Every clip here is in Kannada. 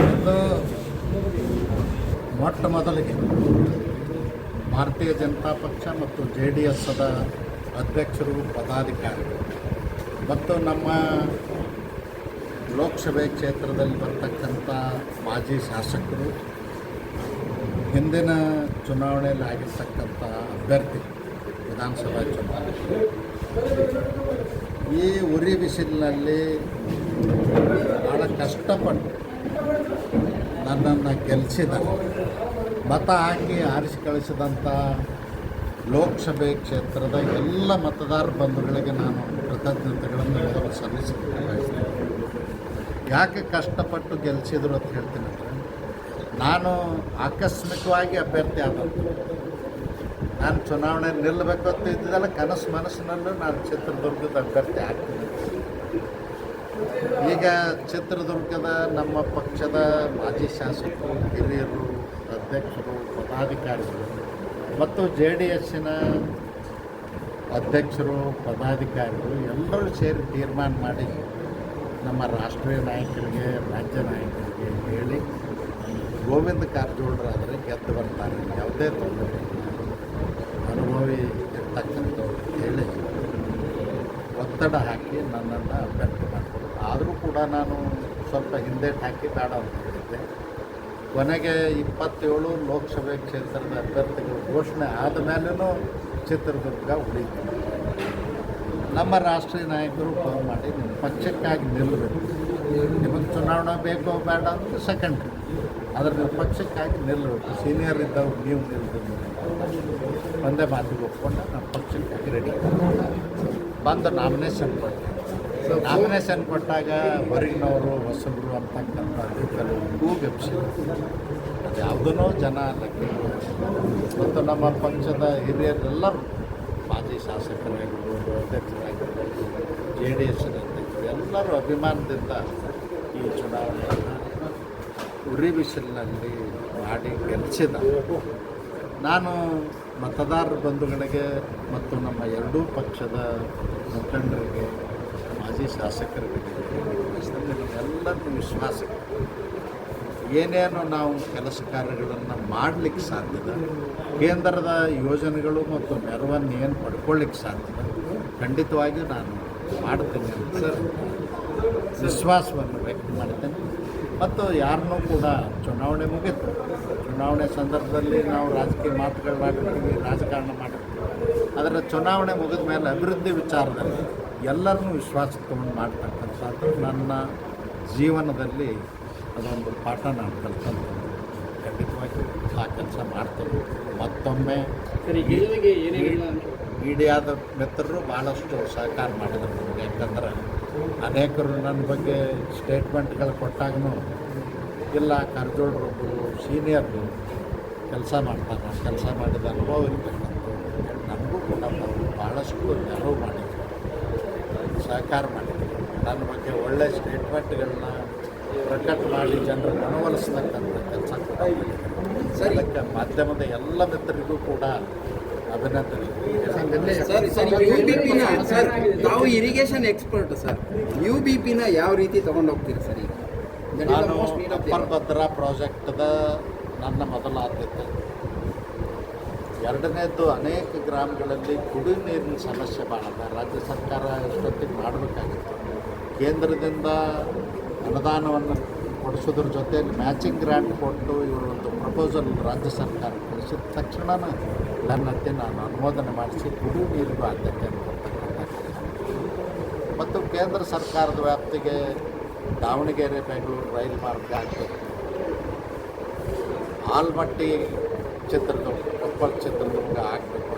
ಇದು ಮೊಟ್ಟ ಮೊದಲಿಗೆ ಭಾರತೀಯ ಜನತಾ ಪಕ್ಷ ಮತ್ತು ಜೆ ಡಿ ಎಸ್ದ ಅಧ್ಯಕ್ಷರು ಪದಾಧಿಕಾರಿಗಳು ಮತ್ತು ನಮ್ಮ ಲೋಕಸಭೆ ಕ್ಷೇತ್ರದಲ್ಲಿ ಬರ್ತಕ್ಕಂಥ ಮಾಜಿ ಶಾಸಕರು, ಹಿಂದಿನ ಚುನಾವಣೆಯಲ್ಲಿ ಆಗಿರ್ತಕ್ಕಂಥ ಅಭ್ಯರ್ಥಿ ವಿಧಾನಸಭಾ ಚುನಾವಣೆ. ಈ ಉರಿ ಬಿಸಿಲಿನಲ್ಲಿ ಭಾಳ ಕಷ್ಟಪಟ್ಟು ನನ್ನನ್ನು ಗೆಲ್ಲಿಸಿದ ಮತ ಹಾಕಿ ಆರಿಸಿ ಕಳಿಸಿದಂಥ ಲೋಕಸಭೆ ಕ್ಷೇತ್ರದ ಎಲ್ಲ ಮತದಾರ ಬಂಧುಗಳಿಗೆ ನಾನು ಕೃತಜ್ಞತೆಗಳನ್ನು ಮೊದಲು ಸಲ್ಲಿಸಬೇಕು ಯಾಕೆ ಕಷ್ಟಪಟ್ಟು ಗೆಲ್ಲಿಸಿದ್ರು ಅಂತ ಹೇಳ್ತೀನಿ ಅಂದರೆ, ನಾನು ಆಕಸ್ಮಿಕವಾಗಿ ಅಭ್ಯರ್ಥಿ ಆದ ನಾನು ಚುನಾವಣೆ ನಿಲ್ಲಬೇಕು ಅಂತ ಇದ್ದಿದ್ದಲ್ಲ ಕನಸು ಮನಸ್ಸಿನಲ್ಲೂ ನಾನು ಚಿತ್ರದುರ್ಗದ ಅಭ್ಯರ್ಥಿ ಆಗ್ತೀನಿ. ಈಗ ಚಿತ್ರದುರ್ಗದ ನಮ್ಮ ಪಕ್ಷದ ಮಾಜಿ ಶಾಸಕರು, ಹಿರಿಯರು, ಅಧ್ಯಕ್ಷರು, ಪದಾಧಿಕಾರಿಗಳು ಮತ್ತು ಜೆ ಡಿ ಎಸ್ಸಿನ ಅಧ್ಯಕ್ಷರು, ಪದಾಧಿಕಾರಿಗಳು ಎಲ್ಲರೂ ಸೇರಿ ತೀರ್ಮಾನ ಮಾಡಿ ನಮ್ಮ ರಾಷ್ಟ್ರೀಯ ನಾಯಕರಿಗೆ, ರಾಜ್ಯ ನಾಯಕರಿಗೆ ಹೇಳಿ ಗೋವಿಂದ ಕಾರಜೋಳರಾದರೆ ಗೆದ್ದು ಬರ್ತಾರೆ ಯಾವುದೇ ತೊಂದರೆ. ಅನುಭವಿ ಇರ್ತಕ್ಕಂಥವ್ರು ಹೇಳಿ ಒತ್ತಡ ಹಾಕಿ ನನ್ನನ್ನು ಅಭ್ಯರ್ಥಿ ಮಾಡಿಕೊಡು ಆದರೂ ಕೂಡ ನಾನು ಸ್ವಲ್ಪ ಹಿಂದೆ ಹಾಕಿ ಬೇಡ ಅಂತ ಹೇಳಿದ್ದೆ. ಕೊನೆಗೆ ಇಪ್ಪತ್ತೇಳು ಲೋಕಸಭೆ ಕ್ಷೇತ್ರದ ಅಭ್ಯರ್ಥಿಗಳು ಘೋಷಣೆ ಆದ ಮೇಲೂ ಚಿತ್ರದುರ್ಗ ಉಳಿತು ನಮ್ಮ ರಾಷ್ಟ್ರೀಯ ನಾಯಕರು ಫೋನ್ ಮಾಡಿ ನಿಮ್ಮ ಪಕ್ಷಕ್ಕಾಗಿ ನಿಲ್ಲಬೇಕು. ನಿಮಗೆ ಚುನಾವಣೆ ಬೇಕೋ ಬೇಡ ಅಂದರೆ ಸೆಕೆಂಡ್ರಿ ಆದರೆ ನಿಮ್ಮ ಪಕ್ಷಕ್ಕಾಗಿ ನಿಲ್ಲಬೇಕು. ಸೀನಿಯರ್ ಇದ್ದವ್ರು ನೀವು ನಿಲ್ಲಬೇಕು ಒಂದೇ ಮಾತಿಗೆ ಒಪ್ಕೊಂಡು, ನಮ್ಮ ಪಕ್ಷಕ್ಕಾಗಿ ರೆಡಿ ಬಂದು ನಾಮಿನೇಷನ್ ಕೊಟ್ಟೆ ನಾಮಿನೇಷನ್ ಕೊಟ್ಟಾಗ ಹೊರಗಿನವರು ಹೊಸಬರು ಅಂತಕ್ಕಂಥದ್ದು ಕೆಲವು ಕೂಗೆಪ್ಸಿ ಅದು ಯಾವುದನ್ನೋ ಜನ ಲೆಕ್ಕ ಮತ್ತು ನಮ್ಮ ಪಕ್ಷದ ಹಿರಿಯರೆಲ್ಲರೂ ಮಾಜಿ ಶಾಸಕರಾಗಿರ್ಬೋದು, ಅಧ್ಯಕ್ಷರಾಗಿರ್ಬೋದು, ಜೆ ಡಿ ಎಸ್ ಅಧ್ಯಕ್ಷರು ಎಲ್ಲರೂ ಅಭಿಮಾನದಿಂದ ಈ ಚುನಾವಣೆಯನ್ನು ಉರಿ ಬಿಸಿಲಿನಲ್ಲಿ ಮಾಡಿ ಗೆಲ್ಲಿಸಿದ ನಾನು ಮತದಾರರ ಬಂಧುಗಳಿಗೆ ಮತ್ತು ನಮ್ಮ ಎರಡೂ ಪಕ್ಷದ ಮುಖಂಡರಿಗೆ ಮಾಜಿ ಶಾಸಕರಿಗೆ ಎಲ್ಲರಿಗೂ ವಿಶ್ವಾಸ ಏನೇನು ನಾವು ಕೆಲಸ ಕಾರ್ಯಗಳನ್ನು ಮಾಡಲಿಕ್ಕೆ ಸಾಧ್ಯದ, ಕೇಂದ್ರದ ಯೋಜನೆಗಳು ಮತ್ತು ನೆರವನ್ನು ಏನು ಪಡ್ಕೊಳ್ಳಿಕ್ಕೆ ಸಾಧ್ಯದ, ಖಂಡಿತವಾಗಿಯೂ ನಾನು ಮಾಡ್ತೇನೆ ಅಂತ ವಿಶ್ವಾಸವನ್ನು ವ್ಯಕ್ತ ಮಾಡ್ತೇನೆ. ಮತ್ತು ಯಾರನ್ನೂ ಕೂಡ ಚುನಾವಣೆ ಮುಗೀತು. ಚುನಾವಣೆ ಸಂದರ್ಭದಲ್ಲಿ ನಾವು ರಾಜಕೀಯ ಮಾತುಗಳು ಮಾಡಿರ್ತೀವಿ ರಾಜಕಾರಣ ಮಾಡಿರ್ತೀವಿ. ಅದರ ಚುನಾವಣೆ ಮುಗಿದ ಮೇಲೆ ಅಭಿವೃದ್ಧಿ ವಿಚಾರದಲ್ಲಿ ಎಲ್ಲರನ್ನೂ ವಿಶ್ವಾಸ ತಗೊಂಡು ಮಾಡ್ತಕ್ಕಂಥದ್ದು ನನ್ನ ಜೀವನದಲ್ಲಿ ಅದೊಂದು ಪಾಠ ನಾನು ಕಲ್ತಂಥದ್ದು ಖಂಡಿತವಾಗಿ ಆ ಕೆಲಸ ಮಾಡ್ತೇನೆ. ಮತ್ತೊಮ್ಮೆ ಮೀಡಿಯಾದ ಮಿತ್ರರು ಭಾಳಷ್ಟು ಸಹಕಾರ ಮಾಡಿದರು ನಮಗೆ ಯಾಕಂದ್ರೆ ಅನೇಕರು ನನ್ನ ಬಗ್ಗೆ ಸ್ಟೇಟ್ಮೆಂಟ್ಗಳು ಕೊಟ್ಟಾಗೂ ಇಲ್ಲ ಕರ್ಜೋಡ್ರೊಬ್ಬರು ಸೀನಿಯರ್ರು ಕೆಲಸ ಮಾಡ್ತಾರೆ. ಕೆಲಸ ಮಾಡಿದ ಅನುಭವ ಇರ್ತಕ್ಕಂಥದ್ದು ನನಗೂ ಕೂಡ ಅವರು ಭಾಳಷ್ಟು ನೆರವು ಮಾಡಿದರು. ಸಹಕಾರ ಮಾಡಿದ್ರು. ನನ್ನ ಬಗ್ಗೆ ಒಳ್ಳೆ ಸ್ಟೇಟ್ಮೆಂಟ್ಗಳನ್ನ ಪ್ರಕಟ ಮಾಡಿ ಜನರು ಮನವೊಲಿಸ್ತಕ್ಕಂಥ ಕೆಲಸ ಕೂಡ ಸರಿ. ಅದಕ್ಕೆ ಮಾಧ್ಯಮದ ಎಲ್ಲ ಮಿತ್ರರಿಗೂ ಕೂಡ ಅಭಿನಂದನೆ ಸರ್ ಸರ್ ಯು ಬಿ ಪಿನ ಸರ್ ತಾವು irrigation expert sir. U B ಪಿನ ಯಾವ ರೀತಿ ತಗೊಂಡು ಹೋಗ್ತೀರಿ ಸರ್ ಈಗ? ನಾನು. ಭದ್ರಾ ಪ್ರಾಜೆಕ್ಟ್ದ ನನ್ನ ಮೊದಲ ಆದ್ಯತೆ. ಎರಡನೇದ್ದು ಅನೇಕ ಗ್ರಾಮಗಳಲ್ಲಿ ಕುಡಿ ನೀರಿನ ಸಮಸ್ಯೆ ಭಾಳ ರಾಜ್ಯ ಸರ್ಕಾರ ಎಷ್ಟೊತ್ತಿಗೆ ಮಾಡಬೇಕಾಗಿತ್ತು. ಕೇಂದ್ರದಿಂದ ಅನುದಾನವನ್ನು ಕೊಡಿಸೋದ್ರ ಜೊತೆ ಮ್ಯಾಚಿಂಗ್ ಗ್ರ್ಯಾಂಟ್ ಕೊಟ್ಟು ಇವರು ಒಂದು ಪ್ರಪೋಸಲ್ ರಾಜ್ಯ ಸರ್ಕಾರ ಕಳಿಸಿದ ತಕ್ಷಣ ನನ್ನತ್ತೆ ನಾನು ಅನುಮೋದನೆ ಮಾಡಿಸಿ ಕುಡಿ ನೀರಿಗೂ ಕೊಡ್ತಕ್ಕಂಥ ಮತ್ತು ಕೇಂದ್ರ ಸರ್ಕಾರದ ವ್ಯಾಪ್ತಿಗೆ ದಾವಣಗೆರೆ, ಬೆಂಗಳೂರು ರೈಲು ಮಾರ್ಗ ಆಗಬೇಕು. ಆಲ್ಮಟ್ಟಿ ಚಿತ್ರದುರ್ಗ ಕೊಪ್ಪಳ ಚಿತ್ರದುರ್ಗ ಆಗಬೇಕು.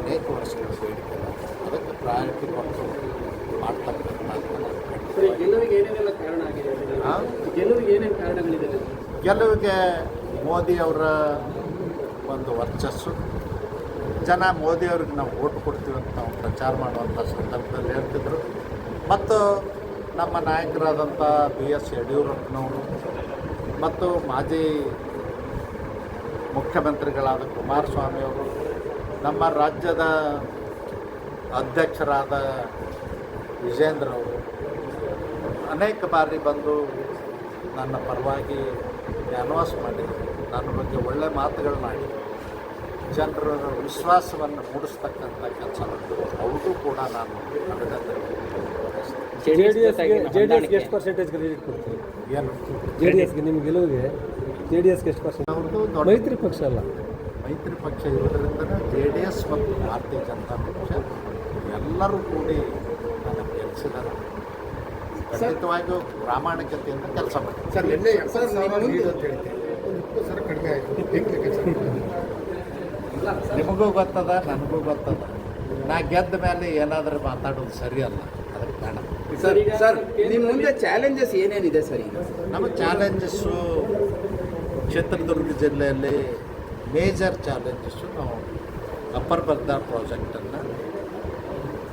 ಅನೇಕ ವರ್ಷಗಳ ಬೇಡಿಕೆ. ಅದಕ್ಕೆ ಪ್ರಯಾರಿಟಿ ಕೊಟ್ಟು ಮಾಡ್ತಕ್ಕಂಥ ಗೆಲುವಿಗೆ ಏನೇನೆಲ್ಲ ಕಾರಣ ಆಗಿದೆ? ಹಾ? ಗೆಲುವಿಗೆ ಏನೇನು ಕಾರಣಗಳಿದೆ? ಗೆಲುವಿಗೆ ಮೋದಿಯವರ ಒಂದು ವರ್ಚಸ್ಸು. ಜನ ಮೋದಿಯವ್ರಿಗೆ ನಾವು ಓಟ್ ಕೊಡ್ತೀವಿ ಅಂತ ನಾವು ಪ್ರಚಾರ ಮಾಡುವಂಥ ಸಂದರ್ಭದಲ್ಲಿ ಹೇಳ್ತಿದ್ರು. ಮತ್ತು ನಮ್ಮ ನಾಯಕರಾದಂಥ ಬಿ ಎಸ್ ಯಡಿಯೂರಪ್ಪನವರು ಮತ್ತು ಮಾಜಿ ಮುಖ್ಯಮಂತ್ರಿಗಳಾದ ಕುಮಾರಸ್ವಾಮಿಯವರು ನಮ್ಮ ರಾಜ್ಯದ ಅಧ್ಯಕ್ಷರಾದ ವಿಜೇಂದ್ರ ಅವರು ಅನೇಕ ಬಾರಿ ಬಂದು ನನ್ನ ಪರವಾಗಿ ಕ್ಯಾನ್ವಾಸ್ ಮಾಡಿದರು. ನನ್ನ ಬಗ್ಗೆ ಒಳ್ಳೆ ಮಾತುಗಳು ಮಾತುಗಳನ್ನಾಡಿ ಜನರ ವಿಶ್ವಾಸವನ್ನು ಮೂಡಿಸ್ತಕ್ಕಂಥ ಕೆಲಸ ಅವರು ಅವ್ರಿಗೂ ಕೂಡ ನಾನು ಅಭಿನಂದನೆ. ಜೆ ಡಿ ಎಸ್ಗೆ ಜೆ ಡಿ ಎಸ್ಗೆ ಎಷ್ಟು ಪರ್ಸೆಂಟೇಜ್ ಕ್ರೆಡಿಟ್ ಕೊಡ್ತೀರಿ? ಏನು? ಜೆ ಡಿ ಎಸ್ಗೆ ನಿಮ್ಗೆ ಗೆಲುವಿಗೆ? ಜೆ ಡಿ ಎಸ್ಗೆ ಎಷ್ಟು ಪರ್ಸೆಂಟ್ ಅವ್ರದ್ದು ದೊಡ್ಡ ಮೈತ್ರಿ ಪಕ್ಷ ಅಲ್ಲ. ಮೈತ್ರಿ ಪಕ್ಷ ಇರೋದ್ರಿಂದ ಜೆ ಡಿ ಎಸ್ ಮತ್ತು ಭಾರತೀಯ ಜನತಾ ಪಕ್ಷ ಎಲ್ಲರೂ ಕೂಡಿ ನನ್ನ ಗೆಲ್ಲಿಸಿದ್ದಾರೆ ಖಂಡಿತವಾಗಿಯೂ ಪ್ರಾಮಾಣಿಕತೆಯಿಂದ ಕೆಲಸ ಮಾಡಿ. ಸರ್ ನಿನ್ನೆ ಸರ್ ಸಾವಿರ ಲೀಡ್ ಅಂತ ಇಪ್ಪತ್ತು ಸಾವಿರ ಕಡಿಮೆ ಆಯಿತು. ನಿಮಗೂ ಗೊತ್ತದ ನನಗೂ ಗೊತ್ತದ. ನಾ ಗೆದ್ದ ಮೇಲೆ ಏನಾದರೂ ಮಾತಾಡೋದು ಸರಿಯಲ್ಲ. ಅದಕ್ಕೆ ಕಾರಣ. ಸರ್ ಸರ್ ನಿಮ್ಮ ಮುಂದೆ ಚಾಲೆಂಜಸ್ ಏನೇನಿದೆ ಸರ್ ಈಗ? ನಮ್ಮ ಚಾಲೆಂಜಸ್ಸು ಚಿತ್ರದುರ್ಗ ಜಿಲ್ಲೆಯಲ್ಲಿ ಮೇಜರ್ ಚಾಲೆಂಜಸ್ಸು ನಾವು ಅಪ್ಪರ್ ಬರ್ದಾ ಪ್ರಾಜೆಕ್ಟನ್ನು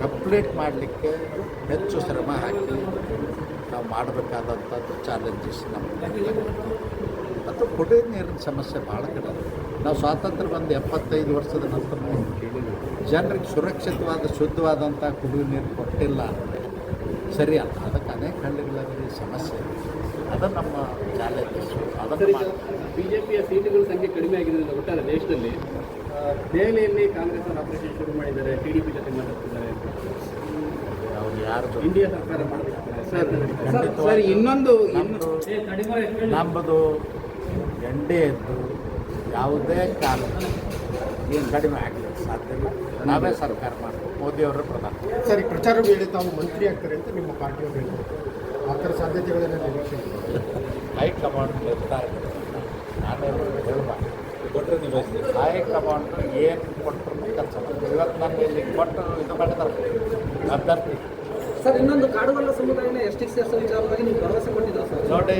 ಕಂಪ್ಲೀಟ್ ಮಾಡಲಿಕ್ಕೆ ಹೆಚ್ಚು ಶ್ರಮ ಹಾಕಿ ನಾವು ಮಾಡಬೇಕಾದಂಥದ್ದು ಚಾಲೆಂಜಸ್ ನಮ್ಮ ಮತ್ತು ಕುಡಿಯೋ ನೀರಿನ ಸಮಸ್ಯೆ ಭಾಳ ಕಡೆ. ನಾವು ಸ್ವಾತಂತ್ರ್ಯ ಬಂದು ಎಪ್ಪತ್ತೈದು ವರ್ಷದ ನಂತರ ಜನರಿಗೆ ಸುರಕ್ಷಿತವಾದ ಶುದ್ಧವಾದಂಥ ಕುಡಿಯುವ ನೀರು ಕೊಟ್ಟಿಲ್ಲ ಅಂದರೆ ಸರಿ ಅಲ್ಲ. ಅದಕ್ಕೆ ಅನೇಕ ಹಳ್ಳಿಗಳಲ್ಲಿ ಸಮಸ್ಯೆ ಇದೆ. ಅದು ನಮ್ಮ ಅದನ್ನು ಮಾಡಿ ಬಿಜೆಪಿಯ ಸೀಟುಗಳ ಸಂಖ್ಯೆ ಕಡಿಮೆ ಆಗಿರೋದ್ರಿಂದ ಒಟ್ಟಾರೆ ದೇಶದಲ್ಲಿ ದೆಹಲಿಯಲ್ಲಿ ಕಾಂಗ್ರೆಸ್ ಅವರು ಆಪರೇಷನ್ ಶುರು ಮಾಡಿದ್ದಾರೆ ಟಿ ಡಿ ಪಿ ಜೊತೆ ಮಾತಾಡ್ತಿದ್ದಾರೆ. ಅವ್ರು ಯಾರು ಇಂಡಿಯಾ ಸರ್ಕಾರ ಮಾಡಬೇಕು ಸರ್ ಇನ್ನೊಂದು ಇನ್ನು ನಮ್ಮದು ಎಂಡೆ ಎದ್ದು ಯಾವುದೇ ಕಾಲ ಏನು ಕಡಿಮೆ ಆಗಲಿಕ್ಕೆ ಸಾಧ್ಯ ಇಲ್ಲ. ನಾವೇ ಸರ್ಕಾರ ಮಾಡಬೇಕು ಮೋದಿಯವರ ಪ್ರಧಾನ ಸರ್ ಈ ಪ್ರಚಾರ ವೇಳೆ ತಾವು ಮಂತ್ರಿ ಆಗ್ತಾರೆ ಅಂತ ನಿಮ್ಮ ಪಾರ್ಟಿಯವರು ಹೇಳಿದ್ರು ಆ ಥರ ಸಾಧ್ಯತೆಗಳೆಲ್ಲ ನಿರೀಕ್ಷೆ. ಹೈಕಮಾಂಡ್ ನಿರ್ಧಾರ ನಾನೇನು ಹೇಳಬಾರ್ದು ಹೈಕಮಾಂಡ್ ಏನು ಕೊಟ್ಟರು ಕೆಲಸ ಮಾಡ್ತಾರೆ. ಇವತ್ತು ನಾನು ಇಲ್ಲಿ ಕೊಟ್ಟು ಇದು ಮಾಡಿದ್ರೆ ಅಭ್ಯರ್ಥಿ. ಸರ್ ಇನ್ನೊಂದು ಕಾಡುಗಲ್ಲ ಸಮುದಾಯನ ಎಷ್ಟು ಸೇರಿಸೋ ವಿಚಾರವಾಗಿ ನೀವು ಭರವಸೆ ಕೊಟ್ಟಿದ್ದಾರೆ ಸರ್? ನೋಡಿ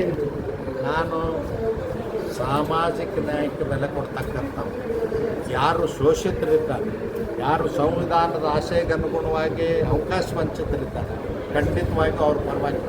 ನಾನು ಸಾಮಾಜಿಕ ನ್ಯಾಯಕ್ಕೆ ಬೆಲೆ ಕೊಡ್ತಕ್ಕಂಥ ಯಾರು ಶೋಷಿತರಿದ್ದಾರೆ ಯಾರು ಸಂವಿಧಾನದ ಆಶಯಕ್ಕೆ ಅನುಗುಣವಾಗಿ ಅವಕಾಶ ವಂಚಿತರಿದ್ದಾರೆ ಖಂಡಿತವಾಗಿ ಅವ್ರ ಪರವಾಗಿ